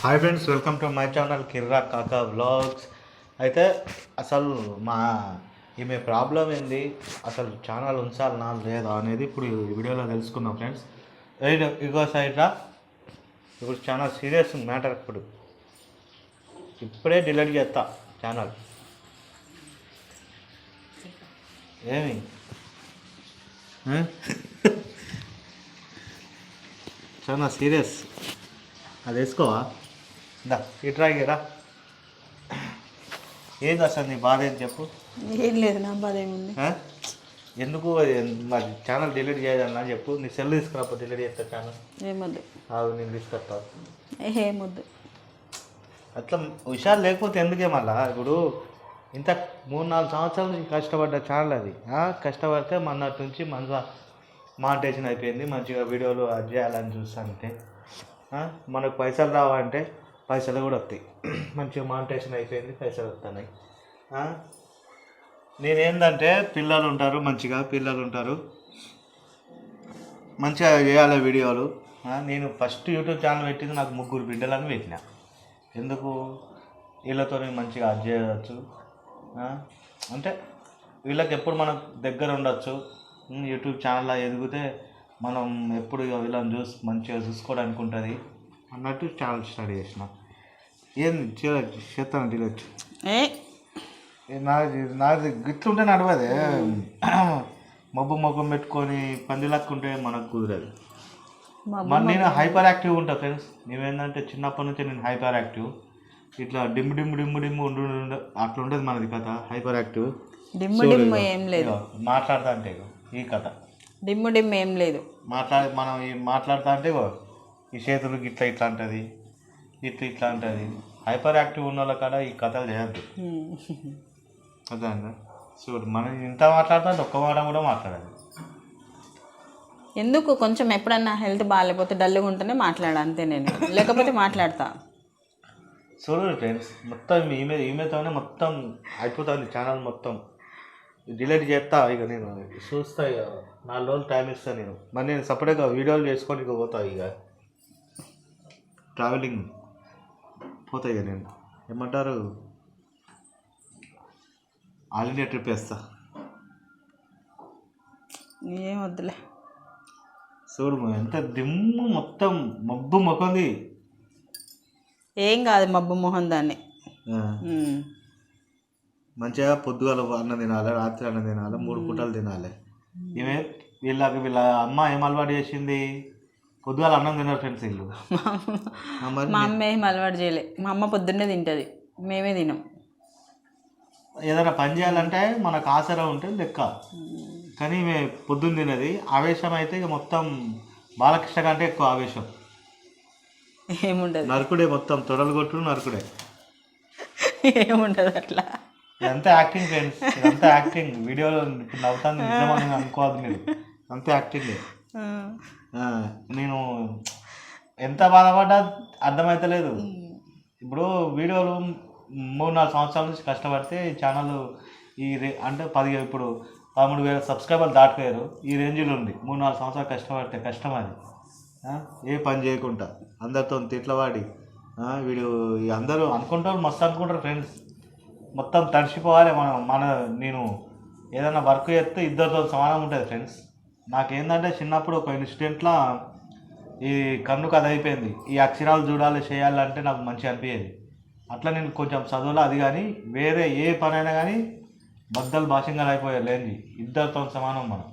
Hi friends welcome to my channel Kirra Kaka vlogs అయితే అసలు మా ఈమె ప్రాబ్లం ఏంది? అసలు ఛానల్ ఉంచాలనా లేదా అనేది ఇప్పుడు ఈ వీడియోలో తెలుసుకుందాం ఫ్రెండ్స్ ఇగో సైడ్రా ఇప్పుడు చాలా సీరియస్ మ్యాటర్ ఇప్పుడు. ఇప్పుడే డిలీట్ చేస్తా ఛానల్ ఏమి? చాలా సీరియస్ అది వేసుకోవా? దా ఇట్రాగిరా ఏది అసలు నీ బాధ ఏంటి చెప్పు. ఏం లేదు నా బాధ ఏముంది? ఎందుకు అది? మరి ఛానల్ డిలీట్ చేయాలన్నా చెప్పు. నీ సెల్ తీసుకురాపో డిలీట్ చేస్తా ఛానల్ ఏమొద్దు. అవి నేను తీసుకొస్తా. ఏమొద్దు. అట్లా హుషారు లేకపోతే ఎందుకే మళ్ళా? ఇప్పుడు ఇంత మూడు నాలుగు సంవత్సరాల నుంచి కష్టపడ్డ ఛానల్ అది. కష్టపడితే మొన్నటి నుంచి మంచిగా మానిటేషన్ అయిపోయింది. మంచిగా వీడియోలు అది చేయాలని చూస్తుంటే ఆ, మనకు పైసలు రావంటే పైసలు కూడా వస్తాయి. మంచిగా మానిటేషన్ అయిపోయింది పైసలు వస్తున్నాయి నేనేందంటే పిల్లలు ఉంటారు మంచిగా పిల్లలు ఉంటారు. మంచిగా చేయాలి వీడియోలు. నేను ఫస్ట్ యూట్యూబ్ ఛానల్ పెట్టింది నాకు ముగ్గురు బిడ్డలని పెట్టిన. ఎందుకు? వీళ్ళతో మంచిగా అది చేయవచ్చు అంటే వీళ్ళకి ఎప్పుడు మనం దగ్గర ఉండొచ్చు. యూట్యూబ్ ఛానల్లో ఎదిగితే మనం ఎప్పుడు ఇక వీళ్ళని చూసి మంచిగా చూసుకోవడానికి ఉంటుంది. అన్నట్టు ఛానల్ స్టార్ట్ చేసిన. ఏంది చేస్తాను డిలీట్. ఏ? నాది నాది గిట్లుంటే నడవదే. మబ్బు మొగ్గం పెట్టుకొని పందిలక్కుంటే మనకు కుదరదు. మరి నేను హైపర్ యాక్టివ్ ఉంటా ఫ్రెండ్స్. నువ్వేందంటే చిన్నప్పటి నుంచి నేను హైపర్ యాక్టివ్ ఇట్లా డిమ్ డిమ్ డిమ్ డిమ్ ఉండు అట్లా ఉండదు మనది కథ హైపర్ యాక్టివ్ డిమ్ము డిమ్ము ఏం లేదు. మాట్లాడుతా అంటే ఈ కథ. డిమ్ము డిమ్ము ఏం లేదు. మాట్లాడి మనం ఈ మాట్లాడుతా అంటే ఈ చేతులు ఇట్లా ఇట్లా అంటది ఇట్లా ఇట్లా అంటది. హైపర్ యాక్టివ్ ఉన్న వాళ్ళ కాడ ఈ కథలు చేయద్దు. హ్మ్. అదే చూడు మనం ఇంత మాట్లాడుతా ఒక్క మాట కూడా మాట్లాడాలి ఎందుకు? కొంచెం ఎప్పుడన్నా హెల్త్ బాగాలేకపోతే డల్గా ఉంటేనే మాట్లాడా అంతే నేను. లేకపోతే మాట్లాడతా. చూడండి ఫ్రెండ్స్ మొత్తం ఈమె ఈమెతోనే మొత్తం అయిపోతుంది ఛానల్ మొత్తం. డిలీట్ చేస్తా ఇక నేను. చూస్తా ఇక. నాలుగు రోజులు టైం ఇస్తా నేను. మరి నేను సపరేట్గా వీడియోలు చేసుకొని ఇక పోతా ఇక. ట్రావెలింగ్. పోతా ఇక నేను ఏమంటారు? ఆల్ ఇండియా ట్రిప్ వేస్తా. ఏం వద్దులే. చూడు ఎంత దిమ్ము మొత్తం మబ్బు మొక్కంది ఏం కాదు మబ్బు మొహం దాన్ని. మంచిగా పొద్దుగాల అన్నం తినాలి రాత్రి అన్నం తినాలి మూడు పూటలు తినాలి. ఈమె వీళ్ళకి వీళ్ళ అమ్మ ఏం అలవాటు చేసింది? పొద్దుగాల అన్నం తిన్నారు ఫ్రెండ్స్ వీళ్ళు మా అమ్మ ఏం అలవాటు చేయలే. మా అమ్మ పొద్దున్నే తింటుంది. మేమే తినం. ఏదైనా పని చేయాలంటే మనకు ఆసరా ఉంటే లెక్క. కానీ ఈమె పొద్దున్న తినది ఆవేశం అయితే ఇక మొత్తం బాలకృష్ణ కంటే ఎక్కువ ఆవేశం. ఏముండదు. నరకుడే మొత్తం తొడలు కొట్టుడు నరకుడే. ఏముండదు అట్లా. ఇదంతా యాక్టింగ్ ఫ్రెండ్స్ ఇదంతా యాక్టింగ్. వీడియోలో నవ్వుతాను నిజమని అనుకోవద్దు మీరు. అంతా యాక్టింగ్. నేను ఎంత బాధపడ్డా అర్థమవుతలేదు ఇప్పుడు వీడియోలు మూడు నాలుగు సంవత్సరాల నుంచి కష్టపడితే ఛానల్ ఈ రే అంటే పది ఇప్పుడు పదమూడు వేల సబ్స్క్రైబర్లు దాటిపోయారు ఈ రేంజ్లో ఉంది. మూడు నాలుగు సంవత్సరాలు కష్టపడితే కష్టం అది. ఏ పని చేయకుండా అందరితో తిట్లవాడి వీడు అందరూ అనుకుంటారు మస్తు అనుకుంటారు ఫ్రెండ్స్. మొత్తం తడిసిపోవాలి మనం మన నేను ఏదైనా వర్క్ చేస్తే ఇద్దరితో సమానం ఉంటుంది ఫ్రెండ్స్. నాకేంటంటే చిన్నప్పుడు ఒక ఇన్సిడెంట్లో ఈ కన్నుకు అది అయిపోయింది ఈ అక్షరాలు చూడాలి చేయాలంటే నాకు మంచిగా అనిపించేది అట్లా నేను కొంచెం చదువులో అది కానీ వేరే ఏ పని అయినా కానీ బద్దలు భాషంగా అయిపోయారు లేని ఇద్దరితో సమానం మనం.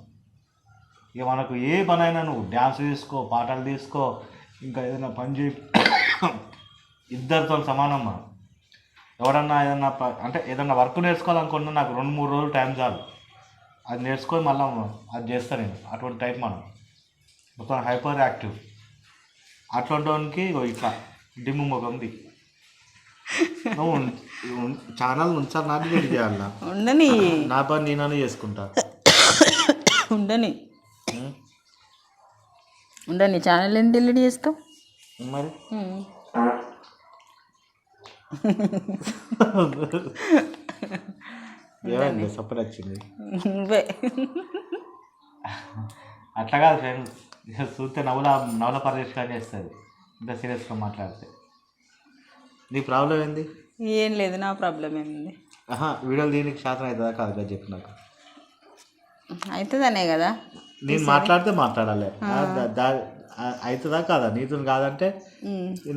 ఇక మనకు ఏ పని అయినా నువ్వు డ్యాన్స్ తీసుకో పాటలు తీసుకో ఇంకా ఏదైనా పని చేయి. ఇద్దరితో సమానం మనం. ఎవడన్నా ఏదన్నా ప- అంటే ఏదన్నా వర్క్ నేర్చుకోవాలనుకున్నా నాకు రెండు మూడు రోజులు టైం చాలు. అది నేర్చుకొని మళ్ళీ అది చేస్తాను నేను. అటువంటి టైప్ మనం. మొత్తం హైపర్ యాక్టివ్. ఇగో ఇట్లా డిమ్ము ముఖంది ఛానల్ ఉంచాలి నాకు డిలీట్ చేయాలన్నా ఉండని. నా పని నేనని చేసుకుంటా. ఉండని? ఉండని. ఛానల్ ఏం డిలీట్ చేస్తావు? మరి. ఏమైంది? సపరేట్ వచ్చింది అట్లా కాదు ఫ్రెండ్స్. చూస్తే నవ్వుల నవ్వుల పరిష్కారం చేస్తుంది. ఇంత సీరియస్గా మాట్లాడితే. నీ ప్రాబ్లం ఏంది? ఏం లేదు నా ప్రాబ్లం ఏముంది ఆహా వీడియోలు దీనికి శాతం అవుతుందా కాదు కదా చెప్పు నాకు అవుతుందనే కదా. నేను మాట్లాడితే మాట్లాడాలి. అవుతుందా కాదా? నీతో కాదంటే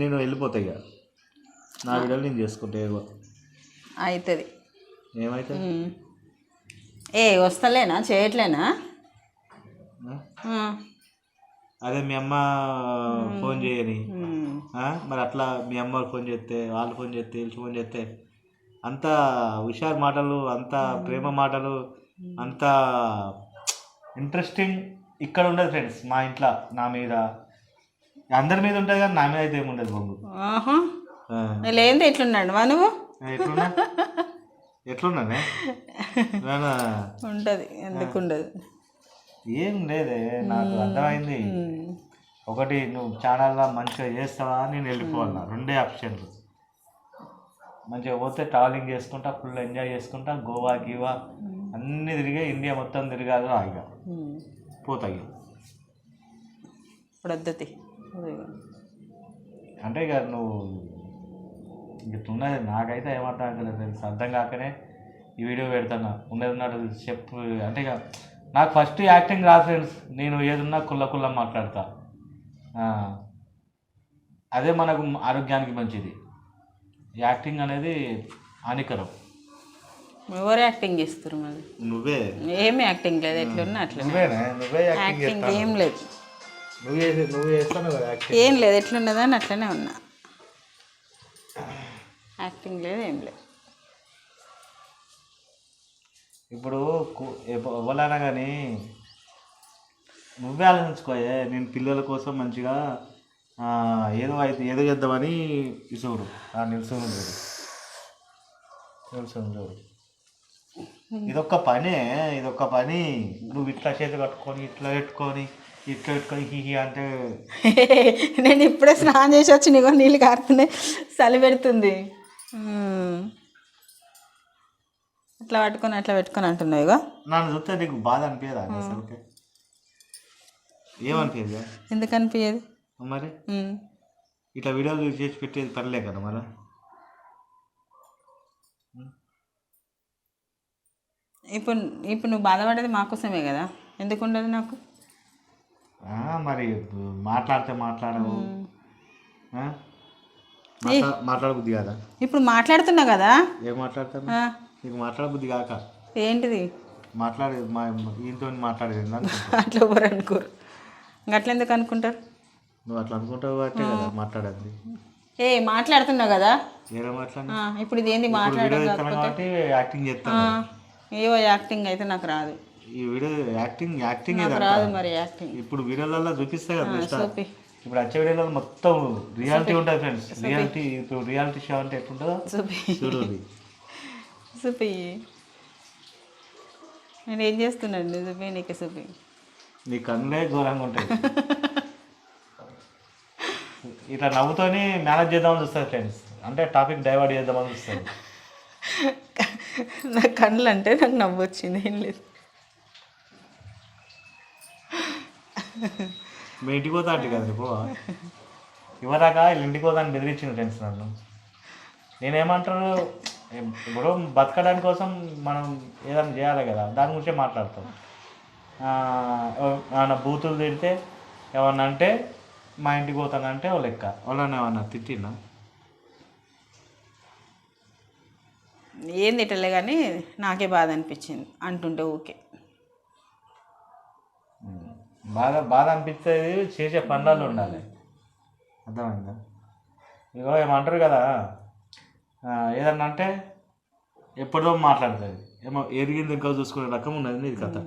నేను వెళ్ళిపోతాయి ఇక. నా వీడియోలు నేను చేసుకుంటే ఏవో. అవుతుంది. ఏమైతే. ఏ వస్తలేనా? చేయట్లేనా? అదే మీ అమ్మ ఫోన్ చేయని? మరి అట్లా మీ అమ్మ ఫోన్ చేస్తే వాళ్ళు ఫోన్ చేస్తే వీళ్ళు ఫోన్ చేస్తే అంత హుషారు మాటలు అంత ప్రేమ మాటలు అంత ఇంట్రెస్టింగ్ ఇక్కడ ఉండదు ఫ్రెండ్స్ మా ఇంట్లో నా మీద. అందరి మీద ఉంటుంది కానీ నా మీద అయితే ఏముండదు బొంగు. లేనిది ఎట్లున్నాడు మా నువ్వు? ఎట్లున్నా? ఎట్లున్నానే? ఏమైనా ఉంటుంది ఎందుకు ఉండదు. ఏం లేదే నాకు అర్థమైంది. ఒకటి నువ్వు ఛానల్లో మంచిగా చేస్తావా నేను వెళ్ళిపోవాలా? రెండే ఆప్షన్లు. మంచిగా పోతే ట్రావెలింగ్ చేసుకుంటా ఫుల్ ఎంజాయ్ చేసుకుంటా గోవా గీవా అన్నీ తిరిగి ఇండియా మొత్తం తిరగాలి ఉమ్. పోతాయి వద్దతి అంటే ఇక నువ్వు ఇట్లున్నది నాకైతే ఏమర్థం అవుతలేదు తెలుసు అర్థం కాకనే ఈ వీడియో పెడతాను ఉన్నది ఉన్నట్టు చెప్పు అంటే ఇక నాకు ఫస్ట్ యాక్టింగ్ రాదు ఫ్రెండ్స్ నేను ఏదున్నా కుల్ల కుల్ల మాట్లాడతా. ఆ. అదే మనకు ఆరోగ్యానికి మంచిది. యాక్టింగ్ అనేది హానికరం. ఎవరు యాక్టింగ్ చేస్తారు మరి? నువ్వే. ఏం యాక్టింగ్ లేదు ఎట్లున్నా అట్లా నువ్వే యాక్టింగ్ యాక్టింగ్ ఏం లేదు. నువ్వే నువ్వే చేస్తాను కదా యాక్టింగ్ ఏం లేదు ఎట్లున్నదని అట్లనే ఉన్నా. యాక్టింగ్ లేదు ఏం లేదు. ఇప్పుడు ఎవరైనా కానీ నువ్వే ఆలోచించుకోయే నేను పిల్లల కోసం మంచిగా ఏదో అయితే ఏదో చేద్దామని ఇసుడు ఆ నిల్చుని చూడు నిల్చుని చూడు ఇదొక్క పనే ఇదొక్క పని. నువ్వు ఇట్లా చేతి కట్టుకొని ఇట్లా పెట్టుకొని ఇట్లా పెట్టుకొని హిహి అంటే నేను ఇప్పుడే స్నానం చేసి వచ్చి నీకో నీళ్ళు కారుతున్నాయి. చలి పెడుతుంది. అట్లా పట్టుకొని అట్లా పెట్టుకొని అంటున్నావు ఇగో. నన్ను చూస్తే నీకు బాధ అనిపించదా అసలు? ఏమనిపించదా ఎందుకు అనిపించేది మరి. ఇట్లా వీడియోలు చేసి పెట్టేది పనిలే కదా మరి? ఇప్పుడు ఇప్పుడు నువ్వు బాధపడేది మా కోసమే కదా? ఎందుకు ఉండదు నాకు? మరి మాట్లాడితే మాట్లాడవు. ఆ? మాట్లా మాట్లాడబుద్ధి కాదా? ఇప్పుడు మాట్లాడుతున్నా కదా? ఏం మాట్లాడతాను ఆ, నీకు మాట్లాడబుద్ధి కాక. ఏంటిది? మాట్లాడేది మా ఈయనతో మాట్లాడేది అట్లా ఎవరు అనుకోరు. ఇంక అట్లా ఎందుకు అనుకుంటారు? నువ్వు అట్లా అనుకుంటావు కాబట్టి కదా మాట్లాడేది. ఏ మాట్లాడుతున్నా కదా? మాట్లాడి ఇప్పుడు ఇది ఏంది కాబట్టి యాక్టింగ్ చేస్తాను ఏవో యాక్టింగ్ అయితే నాకు రాదు. ఈ వీడియో యాక్టింగ్ యాక్టింగ్ రాదు మరి యాక్టింగ్ ఇప్పుడు వీడియోలలో చూపిస్తే కదా ఇప్పుడు వచ్చే వీడియోలలో మొత్తం రియాలిటీ ఉంటుంది ఫ్రెండ్స్ రియాలిటీ ఇప్పుడు రియాలిటీ షో అంటే ఎట్లుంటుందో చూపి. చూపి నేను ఏం చేస్తున్నాను? చూపి నీకు చూపి నీ కన్నులే ఘోరంగా ఉంటాయి. ఇట్లా నవ్వుతోని మేనేజ్ చేద్దామని చూస్తారు ఫ్రెండ్స్ అంటే టాపిక్ డైవర్ట్ చేద్దామని చూస్తారు. నా కళ్ళు అంటే నాకు నవ్వు వచ్చింది ఏం లేదు. మీ ఇంటికి పోతా అంటే కదా పో ఇవ్వదాకా వీళ్ళ ఇంటికి పోతా అని బెదిరించింది ఫ్రెండ్స్ నన్ను. నేనేమంటారు? ఇప్పుడు బతకడానికి కోసం మనం ఏదైనా చేయాలి కదా దాని గురించే మాట్లాడతాం. ఏమన్నా బూతులు తిడితే ఏమన్నా అంటే మా ఇంటికి పోతానంటే ఓ లెక్క. వాళ్ళని ఏమన్నా తిట్టినా ఏం తిట్టలే కానీ నాకే బాధ అనిపించింది. అంటుంటే ఓకే బాధ బాధ అనిపించేది చేసే పనులలో ఉండాలి. అర్థమైందా? ఇగో ఏమంటారు కదా ఏదన్నా అంటే ఎప్పుడో మాట్లాడుతుంది. ఏమో ఎరిగింది ఇంకా చూసుకునే రకం ఉన్నది నీది కథ.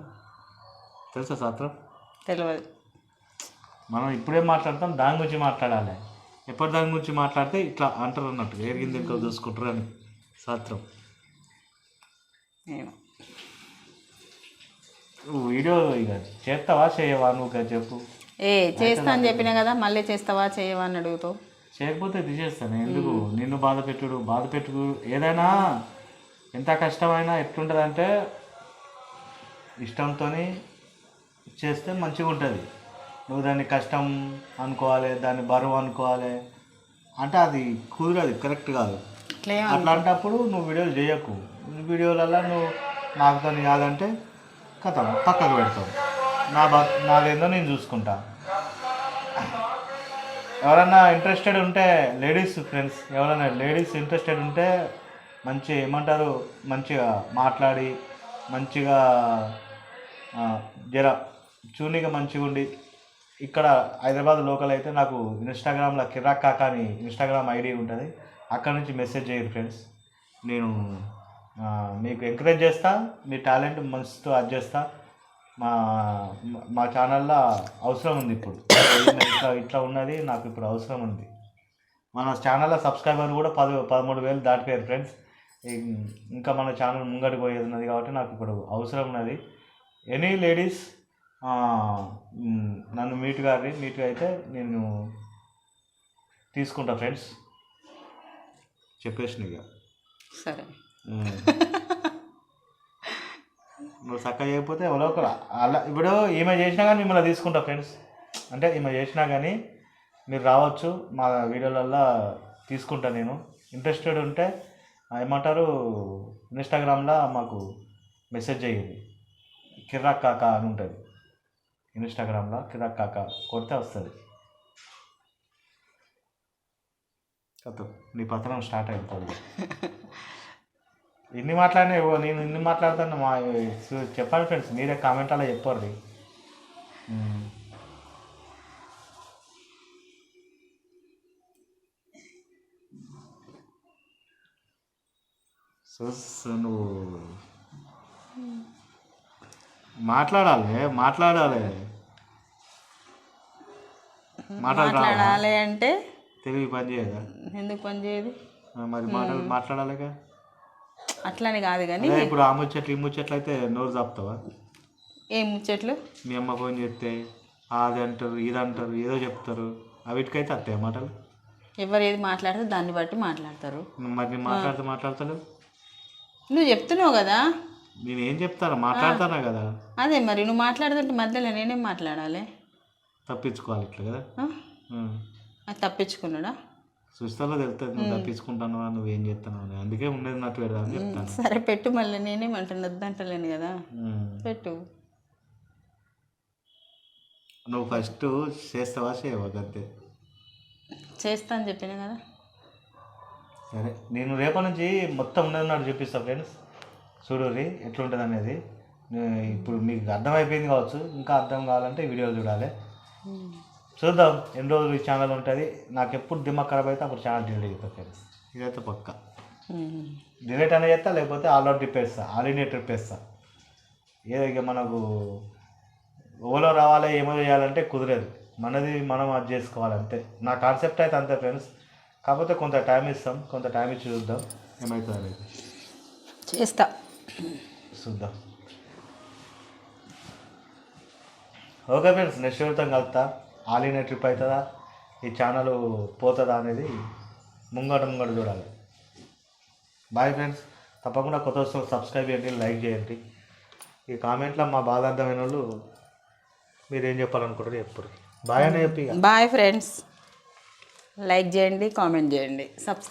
తెలుసా శాస్త్రం? తెలియదు మనం ఇప్పుడే మాట్లాడతాం దాని గురించి మాట్లాడాలి. ఎప్పటి దాని గురించి మాట్లాడితే ఇట్లా అంటారు అన్నట్టు. ఎరిగింది ఇంకా చూసుకుంటారు అని శాస్త్రం. నువ్వు వీడియో ఇక చేస్తావా చేయవా? నువ్వు చెప్పు. ఏ చేస్తా అని చెప్పినా కదా మళ్ళీ చేస్తావా చేయవా అని అడుగుతావు. చేయకపోతే తీసేస్తాను ఎందుకు? నిన్ను బాధ పెట్టుడు బాధ పెట్టుడు. ఏదైనా ఎంత కష్టమైనా ఎట్లుంటుంది అంటే ఇష్టంతో చేస్తే మంచిగా ఉంటుంది నువ్వు దాన్ని కష్టం అనుకోవాలి దాన్ని బరువు అనుకోవాలి అంటే అది కుదరదు కరెక్ట్ కాదు. అట్లాంటప్పుడు నువ్వు వీడియోలు చేయకు. వీడియోలలో నువ్వు నాకు దాన్ని కాదంటే కథ పక్కకు పెడతావు. నా బ నాదేందో నేను చూసుకుంటా. ఎవరన్నా ఇంట్రెస్టెడ్ ఉంటే లేడీస్ ఫ్రెండ్స్ ఎవరైనా లేడీస్ ఇంట్రెస్టెడ్ ఉంటే మంచి ఏమంటారు? మంచిగా మాట్లాడి మంచిగా జర చూనిగా మంచిగా ఉండి ఇక్కడ హైదరాబాద్ లోకల్ అయితే నాకు ఇన్స్టాగ్రామ్లో కిరాక్ కాకా అని ఇన్స్టాగ్రామ్ ఐడి ఉంటుంది. అక్కడ నుంచి మెసేజ్ చేయరు ఫ్రెండ్స్ నేను మీకు ఎంకరేజ్ చేస్తా మీ టాలెంట్ మనసుతో అది చేస్తా. మా మా ఛానల్లో అవసరం ఉంది ఇప్పుడు. ఇట్లా ఇట్లా ఉన్నది నాకు ఇప్పుడు అవసరం ఉంది. మన ఛానల్లో సబ్స్క్రైబర్ కూడా పది పదమూడు వేలు దాటిపోయారు ఫ్రెండ్స్ ఇంకా మన ఛానల్ ముంగడికి పోయేది ఉన్నది కాబట్టి నాకు ఇప్పుడు అవసరం ఉన్నది. ఎనీ లేడీస్ నన్ను మీట్ గారి మీట్ అయితే నేను తీసుకుంటా ఫ్రెండ్స్ చెప్పేసిన ఇక సరే. నువ్వు చక్కగా చేయకపోతే ఎవరో ఒకరు అలా ఇప్పుడు ఈమె చేసినా కానీ మిమ్మల్ని తీసుకుంటా ఫ్రెండ్స్ అంటే ఈమె చేసినా కానీ మీరు రావచ్చు మా వీడియోలల్లో తీసుకుంటా నేను. ఇంట్రెస్టెడ్ ఉంటే ఏమంటారు ఇన్స్టాగ్రామ్లో మాకు మెసేజ్ చేయండి. కిరాక్ కాకా అని ఉంటుంది. ఇన్స్టాగ్రామ్లో కిరాక్ కాకా కొడితే వస్తుంది. కథ. నీ పత్రం స్టార్ట్ అయిపోతుంది ఎన్ని మాట్లాడినా ఇవ్వ నేను ఇన్ని మాట్లాడుతాను మా చెప్పండి ఫ్రెండ్స్ మీరే కామెంట్ అలా సో నువ్వు మాట్లాడాలి మాట్లాడాలి. మాట్లాడాలి అంటే తెలివి పని చేయదా? ఎందుకు పని చేయదు? మరి మాట్లాడ మాట్లాడాలిగా? అట్లని కాదు కానీ అదే ఇప్పుడు ఆ ముచ్చట్లు ఈ ముచ్చట్లు అయితే నోరు చాపుతావా ఏం ముచ్చట్లు? మీ అమ్మ ఫోన్ చేస్తే అది అంటారు ఇది అంటారు ఏదో చెప్తారు. అవిటికైతే అత్తాయి మాటలు? ఎవరు ఏది మాట్లాడితే దాన్ని బట్టి మాట్లాడతారు. మరి నేను మాట్లాడితే మాట్లాడతాను నువ్వు చెప్తున్నావు కదా. నేను ఏం చెప్తాను? మాట్లాడతానా కదా? అదే మరి నువ్వు మాట్లాడుతుంటే మధ్యలో నేనేం మాట్లాడాలి? తప్పించుకోవాలి ఇట్లా కదా? ఆ? అది తప్పించుకున్నాడా? చూస్తాలో తెలుస్తుంది నువ్వు తప్పించుకుంటాను నువ్వేం చేస్తాను అని. అందుకే ఉండేది పెడదా అని చెప్తాను. సరే పెట్టు మళ్ళీ. నేనేమంటాను వద్దంటలేను కదా. పెట్టు. నువ్వు ఫస్ట్ చేస్తావా చేయవా? అంతే చేస్తా అని చెప్పిన కదా. సరే. నేను రేపటి నుంచి మొత్తం ఉన్నది నాడు చూపిస్తా ఫ్రెండ్స్. చూడరి ఎట్లుంటుంది అనేది. ఇప్పుడు మీకు అర్థమైపోయింది కావచ్చు. ఇంకా అర్థం కావాలంటే వీడియోలు చూడాలి. చూద్దాం ఎన్ని రోజులు ఈ ఛానల్ ఉంటుంది. నాకు ఎప్పుడు దిమ్మక్ ఖరాబ్ అయితే అప్పుడు ఛానల్ డిలీట్ అవుతుంది ఫ్రెండ్స్ ఇదైతే పక్క. డిలీట్ అనేది చేస్తా లేకపోతే ఆల్ అవుట్ ట్రిప్ వేస్తా ఆల్ ఇండియా ట్రిప్ వేస్తా ఏదో ఇక మనకు ఓలో రావాలి ఏమో చేయాలంటే కుదరదు. మనది మనం అది చేసుకోవాలి అంతే నా కాన్సెప్ట్ అయితే అంతే ఫ్రెండ్స్ కాకపోతే కొంత టైం ఇస్తాం కొంత టైం ఇచ్చి చూద్దాం. ఏమవుతుంది అనేది చేస్తా. చూద్దాం. ఓకే ఫ్రెండ్స్ నెక్స్ట్ విడతాం కలుతా ఆల్ ఇండియా ట్రిప్ అవుతుందా? ఈ ఛానల్ పోతుందా అనేది ముంగట ముంగట చూడాలి. బాయ్ ఫ్రెండ్స్ తప్పకుండా కొత్త వస్తువులు సబ్స్క్రైబ్ చేయండి లైక్ చేయండి. ఈ కామెంట్లో మా బాధ అర్థమైన వాళ్ళు మీరు ఏం చెప్పాలనుకుంటారు ఎప్పుడు బాయ్ అని చెప్పి బాయ్ ఫ్రెండ్స్ లైక్ చేయండి కామెంట్ చేయండి. సబ్స్క్రైబ్